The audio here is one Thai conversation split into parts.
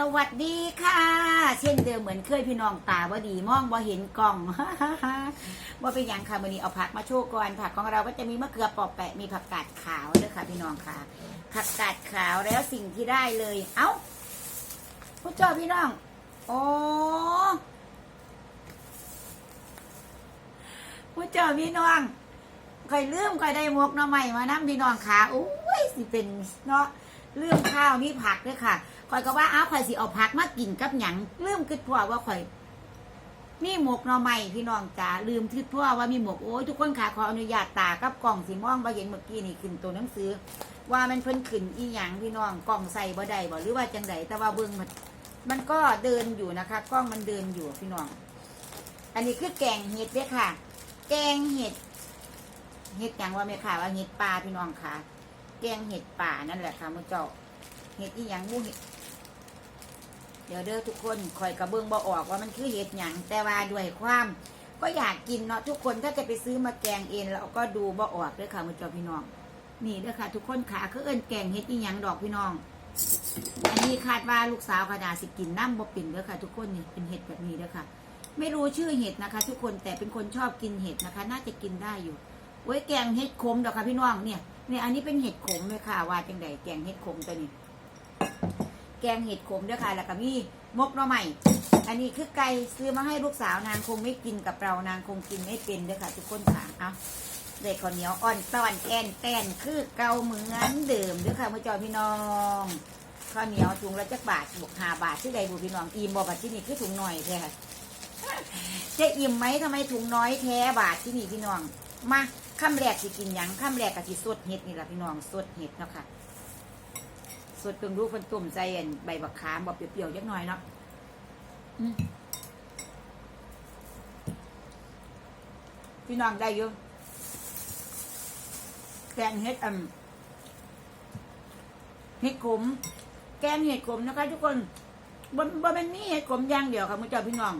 สวัสดีค่ะ เช่นเดิมเหมือนเคยพี่น้องตาบ่ดีมองบ่เห็นกล่องว่าเป็นย่างค่ะวันนี้เอาผักมาโชว์ก่อนผักของเราก็จะมีมะเขือปอกแปะมีผักกาดขาวด้วยค่ะ พี่น้องค่ะผักกาดขาวแล้วสิ่งที่ได้เลย เอ้าผู้เจ้าพี่น้องโอ้ผู้เจ้าพี่น้องคอยลืมคอยได้มกหน้อใหม่มานั่พี่น้องค่ะโอ้ยสิเป็นเนาะ ลืมข้าวมีผักด้วยค่ะคอยก็ว่าอ้าวคอยสิเอาผักมากินกับหยังลืมคิดพอว่าคอยมีหมกหน่อไม้พี่น้องจ๋าลืมทิดทั่วว่ามีหมกโอ้ยทุกคนค่ะขออนุญาตตากับกล่องสีม่วงบ่เห็นเมื่อกี้นี่ขึ้นตัวหนังสือ ว่ามันเพิ่นขึ้นอีหยังพี่น้องกล่องใส่บ่ได้บ่หรือว่าจังไดแต่ว่าเบิ่งมันมันก็เดินอยู่นะคะกล้องมันเดินอยู่พี่น้อง อันนี้คือแกงเห็ดเด้ค่ะ แกงเห็ดเห็ดหยังว่าแม่ค่ะว่าเห็ดปลาพี่น้องค่ะ แกงเห็ดป่านั่นแหละค่ะมื้อเจ้าเห็ดอีหยังมูเห็ดเดี๋ยวเด้อทุกคนคอยกระเบื้องบ่ออกว่ามันคือเห็ดหยังแต่ว่าด้วยความ ก็อยากกินเนาะทุกคนถ้าจะไปซื้อมาแกงเองเราก็ดูบ่ออกเด้อค่ะมือเจ้าพี่น้อง นี่เด้อค่ะ ทุกคนขาคือเอิ้นแกงเห็ดอีหยังดอกพี่น้อง อันนี้คาดว่าลูกสาวขนาดสิกินน้ำบ่ปิ่นเด้อค่ะ ทุกคนนี่เป็นเห็ดแบบนี้เด้อค่ะ ไม่รู้ชื่อเห็ดนะคะ ทุกคนแต่เป็นคนชอบกินเห็ดนะคะ น่าจะกินได้อยู่โอ้ยแกงเห็ดขมดอกค่ะพี่น้องเนี่ย เนี่ยอันนี้เป็นเห็ดขมเลยค่ะ ว่าจังไดแกงเห็ดขมตัวนี้ แกงเห็ดขมด้วยค่ะ แล้วก็มีมกหน่อใหม่ อันนี้คือไก่ซื้อมาให้ลูกสาวนางคงไม่กินกับเรานางคงกินไม่เป็นด้วยค่ะ ทุกคนค่ะเอาเด็กข้าวเหนียวอ่อนตอนแอนแตนคือเกาเหมือนเดิมด้วยค่ะมื่อจอพี่น้องข้าวเหนียวถุงละจักบาทบวกหาบาทที่ใดบุพี่น้องอิ่มบ่บาทที่นี่คือถุงหน่อยแท้จะอิ่มไหมทำไมถุงน้อยแท้บาทที่นี่พี่น้อง มาข้ามแรกสิกินหยังข้ามแรกกะสิสดเห็ดนี่แหละพี่น้องสดเห็ดเนาะค่ะสดเพิ่งรู้คนตุ่มใจอันใบบักขามบอกเปรี้ยวๆยักหน่อยเนาะพี่น้องได้ยู่แกงเห็ดอันเห็ดขมแกงเห็ดขมนะคะ ทุกคนบนบนเป็นมีเห็ดขมอย่างเดียวค่ะมือเจ้าพี่น้อง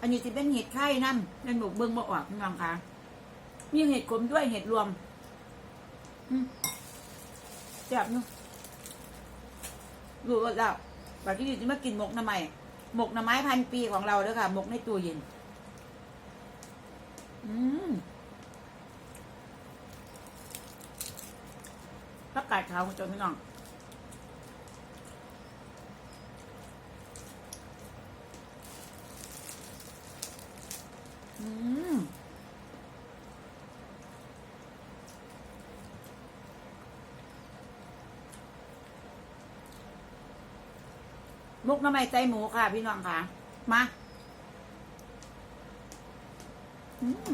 อันนี้จะเป็นเห็ดไข่นั่นนั่นหมูเบิ้งบ่ออกพี่น้องค่ะ มีเห็ดขมด้วยเห็ดรวมอืมแซ่บเนาะรู้ว่าแล้วบัดที่จะมากินหมกหน้ำไม้หมกหน้ำไม้พันปีของเราเด้อค่ะ หมกในตู้เย็น อืมผักกาดขาวของเจนพี่น้อง มกน้ำไม้ใจหมูค่ะ พี่น้องค่ะ มา อืม